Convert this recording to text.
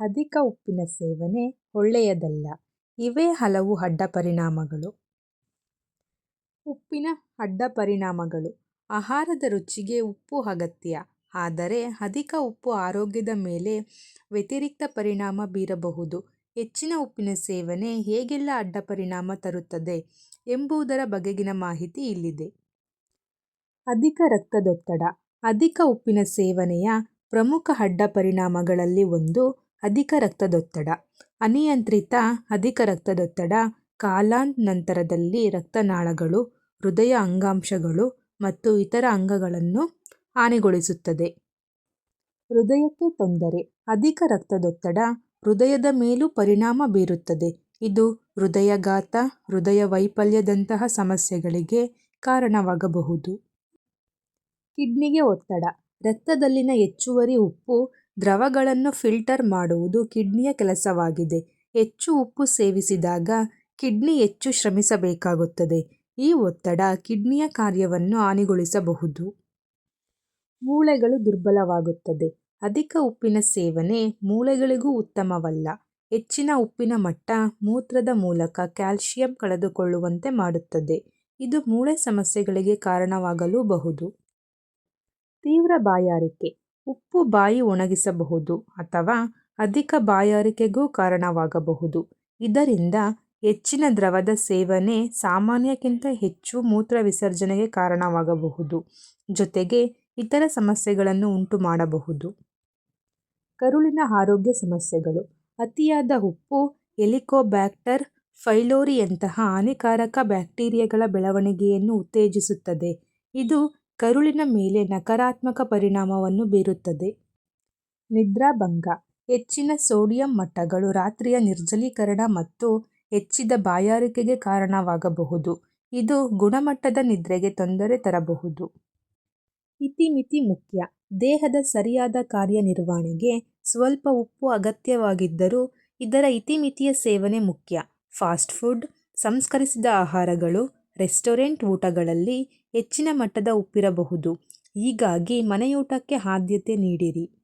ಅಧಿಕ ಉಪ್ಪಿನ ಸೇವನೆ ಒಳ್ಳೆಯದಲ್ಲ. ಇವೇ ಹಲವು ಅಡ್ಡ ಪರಿಣಾಮಗಳು ಉಪ್ಪಿನ ಅಡ್ಡ ಪರಿಣಾಮಗಳು ಆಹಾರದ ರುಚಿಗೆ ಉಪ್ಪು ಅಗತ್ಯ. ಆದರೆ ಅಧಿಕ ಉಪ್ಪು ಆರೋಗ್ಯದ ಮೇಲೆ ವ್ಯತಿರಿಕ್ತ ಪರಿಣಾಮ ಬೀರಬಹುದು. ಹೆಚ್ಚಿನ ಉಪ್ಪಿನ ಸೇವನೆ ಹೇಗೆಲ್ಲ ಅಡ್ಡ ಪರಿಣಾಮ ತರುತ್ತದೆ ಎಂಬುದರ ಬಗೆಗಿನ ಮಾಹಿತಿ ಇಲ್ಲಿದೆ. ಅಧಿಕ ರಕ್ತದೊತ್ತಡ ಅಧಿಕ ಉಪ್ಪಿನ ಸೇವನೆಯ ಪ್ರಮುಖ ಅಡ್ಡ ಪರಿಣಾಮಗಳಲ್ಲಿ ಒಂದು ಅಧಿಕ ರಕ್ತದೊತ್ತಡ. ಅನಿಯಂತ್ರಿತ ಅಧಿಕ ರಕ್ತದೊತ್ತಡ ಕಾಲಾನಂತರದಲ್ಲಿ ರಕ್ತನಾಳಗಳು, ಹೃದಯ ಅಂಗಾಂಶಗಳು ಮತ್ತು ಇತರ ಅಂಗಗಳನ್ನು ಹಾನಿಗೊಳಿಸುತ್ತದೆ. ಹೃದಯಕ್ಕೆ ತೊಂದರೆ ಅಧಿಕ ರಕ್ತದೊತ್ತಡ ಹೃದಯದ ಮೇಲೂ ಪರಿಣಾಮ ಬೀರುತ್ತದೆ. ಇದು ಹೃದಯಘಾತ ಹೃದಯ ವೈಫಲ್ಯದಂತಹ ಸಮಸ್ಯೆಗಳಿಗೆ ಕಾರಣವಾಗಬಹುದು. ಕಿಡ್ನಿಗೆ ಒತ್ತಡ ರಕ್ತದಲ್ಲಿನ ಹೆಚ್ಚುವರಿ ಉಪ್ಪು ದ್ರವಗಳನ್ನು ಫಿಲ್ಟರ್ ಮಾಡುವುದು ಕಿಡ್ನಿಯ ಕೆಲಸವಾಗಿದೆ. ಹೆಚ್ಚು ಉಪ್ಪು ಸೇವಿಸಿದಾಗ ಕಿಡ್ನಿ ಹೆಚ್ಚು ಶ್ರಮಿಸಬೇಕಾಗುತ್ತದೆ. ಈ ಒತ್ತಡ ಕಿಡ್ನಿಯ ಕಾರ್ಯವನ್ನು ಹಾನಿಗೊಳಿಸಬಹುದು. ಮೂಳೆಗಳು ದುರ್ಬಲವಾಗುತ್ತದೆ ಅಧಿಕ ಉಪ್ಪಿನ ಸೇವನೆ ಮೂಳೆಗಳಿಗೂ ಉತ್ತಮವಲ್ಲ. ಹೆಚ್ಚಿನ ಉಪ್ಪಿನ ಮಟ್ಟ ಮೂತ್ರದ ಮೂಲಕ ಕ್ಯಾಲ್ಸಿಯಂ ಕಳೆದುಕೊಳ್ಳುವಂತೆ ಮಾಡುತ್ತದೆ. ಇದು ಮೂಳೆ ಸಮಸ್ಯೆಗಳಿಗೆ ಕಾರಣವಾಗಲೂಬಹುದು. ತೀವ್ರ ಬಾಯಾರಿಕೆ ಉಪ್ಪು ಬಾಯಿ ಒಣಗಿಸಬಹುದು ಅಥವಾ ಅಧಿಕ ಬಾಯಾರಿಕೆಗೂ ಕಾರಣವಾಗಬಹುದು. ಇದರಿಂದ ಹೆಚ್ಚಿನ ದ್ರವದ ಸೇವನೆ ಸಾಮಾನ್ಯಕ್ಕಿಂತ ಹೆಚ್ಚು ಮೂತ್ರ ವಿಸರ್ಜನೆಗೆ ಕಾರಣವಾಗಬಹುದು. ಜೊತೆಗೆ ಇತರ ಸಮಸ್ಯೆಗಳನ್ನು ಉಂಟು ಮಾಡಬಹುದು ಕರುಳಿನ ಆರೋಗ್ಯ ಸಮಸ್ಯೆಗಳು ಅತಿಯಾದ ಉಪ್ಪು ಎಲಿಕೋಬ್ಯಾಕ್ಟರ್ ಫೈಲೋರಿಯಂತಹ ಹಾನಿಕಾರಕ ಬ್ಯಾಕ್ಟೀರಿಯಾಗಳ ಬೆಳವಣಿಗೆಯನ್ನು ಉತ್ತೇಜಿಸುತ್ತದೆ. ಇದು ಕರುಳಿನ ಮೇಲೆ ನಕಾರಾತ್ಮಕ ಪರಿಣಾಮವನ್ನು ಬೀರುತ್ತದೆ. ನಿದ್ರಾಭಂಗ ಹೆಚ್ಚಿನ ಸೋಡಿಯಂ ಮಟ್ಟಗಳು ರಾತ್ರಿಯ ನಿರ್ಜಲೀಕರಣ ಮತ್ತು ಹೆಚ್ಚಿದ ಬಾಯಾರಿಕೆಗೆ ಕಾರಣವಾಗಬಹುದು. ಇದು ಗುಣಮಟ್ಟದ ನಿದ್ರೆಗೆ ತೊಂದರೆ ತರಬಹುದು. ಇತಿಮಿತಿ ಮುಖ್ಯ ದೇಹದ ಸರಿಯಾದ ಕಾರ್ಯನಿರ್ವಹಣೆಗೆ ಸ್ವಲ್ಪ ಉಪ್ಪು ಅಗತ್ಯವಾಗಿದ್ದರೂ ಇದರ ಇತಿಮಿತಿಯ ಸೇವನೆ ಮುಖ್ಯ. ಫಾಸ್ಟ್ ಫುಡ್, ಸಂಸ್ಕರಿಸಿದ ಆಹಾರಗಳು, ರೆಸ್ಟೋರೆಂಟ್ ಊಟಗಳಲ್ಲಿ ಹೆಚ್ಚಿನ ಮಟ್ಟದ ಉಪ್ಪಿರಬಹುದು. ಹೀಗಾಗಿ ಮನೆಯೂಟಕ್ಕೆ ಆದ್ಯತೆ ನೀಡಿರಿ.